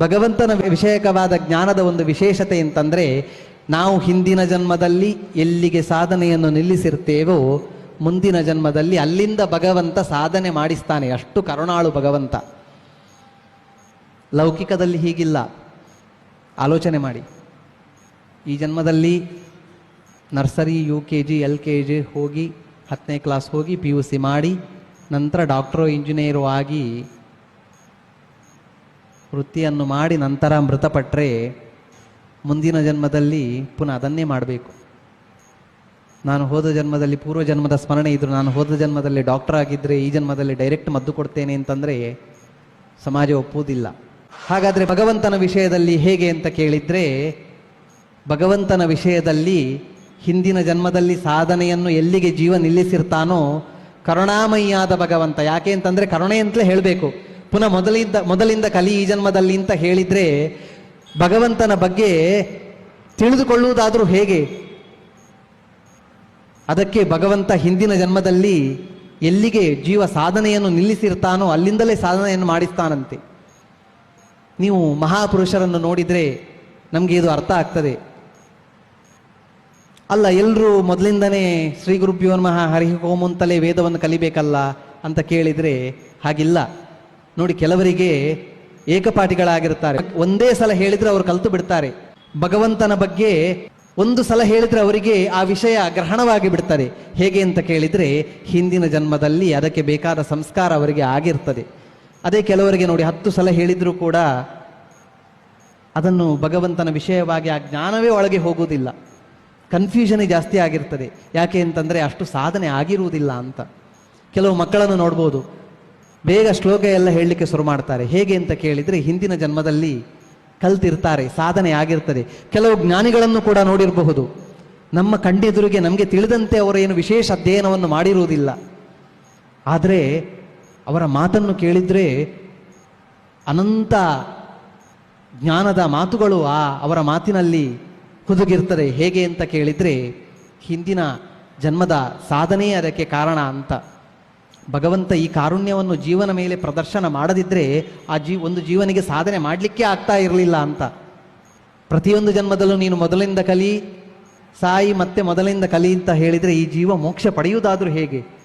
ಭಗವಂತನ ವಿಷಯಕವಾದ ಜ್ಞಾನದ ಒಂದು ವಿಶೇಷತೆ ಅಂತಂದರೆ ನಾವು ಹಿಂದಿನ ಜನ್ಮದಲ್ಲಿ ಎಲ್ಲಿಗೆ ಸಾಧನೆಯನ್ನು ನಿಲ್ಲಿಸಿರ್ತೇವೋ, ಮುಂದಿನ ಜನ್ಮದಲ್ಲಿ ಅಲ್ಲಿಂದ ಭಗವಂತ ಸಾಧನೆ ಮಾಡಿಸ್ತಾನೆ. ಅಷ್ಟು ಕರುಣಾಳು ಭಗವಂತ. ಲೌಕಿಕದಲ್ಲಿ ಹೀಗಿಲ್ಲ. ಆಲೋಚನೆ ಮಾಡಿ. ಈ ಜನ್ಮದಲ್ಲಿ nursery, U K G, L K G ಹೋಗಿ ಹತ್ತನೇ ಕ್ಲಾಸ್ ಹೋಗಿ ಪಿ ಯು ಸಿ ಮಾಡಿ, ನಂತರ ಡಾಕ್ಟ್ರೋ, ಇಂಜಿನಿಯರು ಆಗಿ ವೃತ್ತಿಯನ್ನು ಮಾಡಿ ನಂತರ ಮೃತಪಟ್ಟರೆ ಮುಂದಿನ ಜನ್ಮದಲ್ಲಿ ಪುನಃ ಅದನ್ನೇ ಮಾಡಬೇಕು. ನಾನು ಹೋದ ಜನ್ಮದಲ್ಲಿ ಪೂರ್ವ ಜನ್ಮದ ಸ್ಮರಣೆ ಇದ್ರು, ನಾನು ಹೋದ ಜನ್ಮದಲ್ಲಿ ಡಾಕ್ಟರ್ ಆಗಿದ್ದರೆ ಈ ಜನ್ಮದಲ್ಲಿ ಡೈರೆಕ್ಟ್ ಮದ್ದು ಕೊಡ್ತೇನೆ ಅಂತಂದರೆ ಸಮಾಜ ಒಪ್ಪುವುದಿಲ್ಲ. ಹಾಗಾದರೆ ಭಗವಂತನ ವಿಷಯದಲ್ಲಿ ಹೇಗೆ ಅಂತ ಕೇಳಿದರೆ, ಭಗವಂತನ ವಿಷಯದಲ್ಲಿ ಹಿಂದಿನ ಜನ್ಮದಲ್ಲಿ ಸಾಧನೆಯನ್ನು ಎಲ್ಲಿಗೆ ಜೀವ ನಿಲ್ಲಿಸಿರ್ತಾನೋ ಕರುಣಾಮಯಿಯಾದ ಭಗವಂತ. ಯಾಕೆ ಅಂತಂದರೆ ಕರುಣೆ ಅಂತಲೇ ಹೇಳಬೇಕು. ಪುನಃ ಮೊದಲಿಂದ ಮೊದಲಿಂದ ಕಲಿ ಈ ಜನ್ಮದಲ್ಲಿ ಅಂತ ಹೇಳಿದ್ರೆ ಭಗವಂತನ ಬಗ್ಗೆ ತಿಳಿದುಕೊಳ್ಳುವುದಾದರೂ ಹೇಗೆ? ಅದಕ್ಕೆ ಭಗವಂತ ಹಿಂದಿನ ಜನ್ಮದಲ್ಲಿ ಎಲ್ಲಿಗೆ ಜೀವ ಸಾಧನೆಯನ್ನು ನಿಲ್ಲಿಸಿರ್ತಾನೋ ಅಲ್ಲಿಂದಲೇ ಸಾಧನೆಯನ್ನು ಮಾಡಿಸ್ತಾನಂತೆ. ನೀವು ಮಹಾಪುರುಷರನ್ನು ನೋಡಿದರೆ ನಮಗೆ ಇದು ಅರ್ಥ ಆಗ್ತದೆ. ಅಲ್ಲ ಎಲ್ಲರೂ ಮೊದಲಿಂದನೇ ಶ್ರೀ ಗುರುಭ್ಯೋ ನಮಃ, ಹರಿ ವೇದವನ್ನು ಕಲಿಬೇಕಲ್ಲ ಅಂತ ಕೇಳಿದರೆ ಹಾಗಿಲ್ಲ. ನೋಡಿ ಕೆಲವರಿಗೆ ಏಕಪಾಠಿಗಳಾಗಿರ್ತಾರೆ ಒಂದೇ ಸಲ ಹೇಳಿದ್ರೆ ಅವರು ಕಲ್ತು ಬಿಡ್ತಾರೆ. ಭಗವಂತನ ಬಗ್ಗೆ ಒಂದು ಸಲ ಹೇಳಿದ್ರೆ ಅವರಿಗೆ ಆ ವಿಷಯ ಗ್ರಹಣವಾಗಿ ಬಿಡ್ತಾರೆ ಹೇಗೆ ಅಂತ ಕೇಳಿದ್ರೆ ಹಿಂದಿನ ಜನ್ಮದಲ್ಲಿ ಅದಕ್ಕೆ ಬೇಕಾದ ಸಂಸ್ಕಾರ ಅವರಿಗೆ ಆಗಿರ್ತದೆ. ಅದೇ ಕೆಲವರಿಗೆ ನೋಡಿ ಹತ್ತು ಸಲ ಹೇಳಿದ್ರು ಕೂಡ ಅದನ್ನು ಭಗವಂತನ ವಿಷಯವಾಗಿ ಆ ಜ್ಞಾನವೇ ಒಳಗೆ ಹೋಗುವುದಿಲ್ಲ. ಕನ್ಫ್ಯೂಷನ್ ಜಾಸ್ತಿ ಆಗಿರ್ತದೆ. ಯಾಕೆ ಅಂತಂದ್ರೆ ಅಷ್ಟು ಸಾಧನೆ ಆಗಿರುವುದಿಲ್ಲ ಅಂತ. ಕೆಲವು ಮಕ್ಕಳನ್ನು ನೋಡ್ಬೋದು. ಬೇಗ ಶ್ಲೋಕ ಎಲ್ಲ ಹೇಳಲಿಕ್ಕೆ ಶುರು ಮಾಡ್ತಾರೆ. ಹೇಗೆ ಅಂತ ಕೇಳಿದರೆ ಹಿಂದಿನ ಜನ್ಮದಲ್ಲಿ ಕಲ್ತಿರ್ತಾರೆ, ಸಾಧನೆ ಆಗಿರ್ತದೆ. ಕೆಲವು ಜ್ಞಾನಿಗಳನ್ನು ಕೂಡ ನೋಡಿರಬಹುದು. ನಮ್ಮ ಕಂಡೆದುರಿಗೆ ನಮಗೆ ತಿಳಿದಂತೆ ಅವರೇನು ವಿಶೇಷ ಅಧ್ಯಯನವನ್ನು ಮಾಡಿರುವುದಿಲ್ಲ. ಆದರೆ ಅವರ ಮಾತನ್ನು ಕೇಳಿದರೆ ಅನಂತ ಜ್ಞಾನದ ಮಾತುಗಳು ಆ ಅವರ ಮಾತಿನಲ್ಲಿ ಹುದುಗಿರ್ತದೆ ಹೇಗೆ ಅಂತ ಕೇಳಿದರೆ ಹಿಂದಿನ ಜನ್ಮದ ಸಾಧನೆಯೇ ಅದಕ್ಕೆ ಕಾರಣ ಅಂತ. ಭಗವಂತ ಈ ಕಾರುಣ್ಯವನ್ನು ಜೀವನ ಮೇಲೆ ಪ್ರದರ್ಶನ ಮಾಡದಿದ್ದರೆ ಆ ಜೀ ಒಂದು ಜೀವನಿಗೆ ಸಾಧನೆ ಮಾಡಲಿಕ್ಕೆ ಆಗ್ತಾ ಇರಲಿಲ್ಲ ಅಂತ. ಪ್ರತಿಯೊಂದು ಜನ್ಮದಲ್ಲೂ ನೀನು ಮೊದಲಿಂದ ಕಲಿ, ಸಾಯಿ ಮತ್ತೆ ಮೊದಲಿಂದ ಕಲಿ ಅಂತ ಹೇಳಿದರೆ ಈ ಜೀವ ಮೋಕ್ಷ ಪಡೆಯುವುದಾದರೂ ಹೇಗೆ?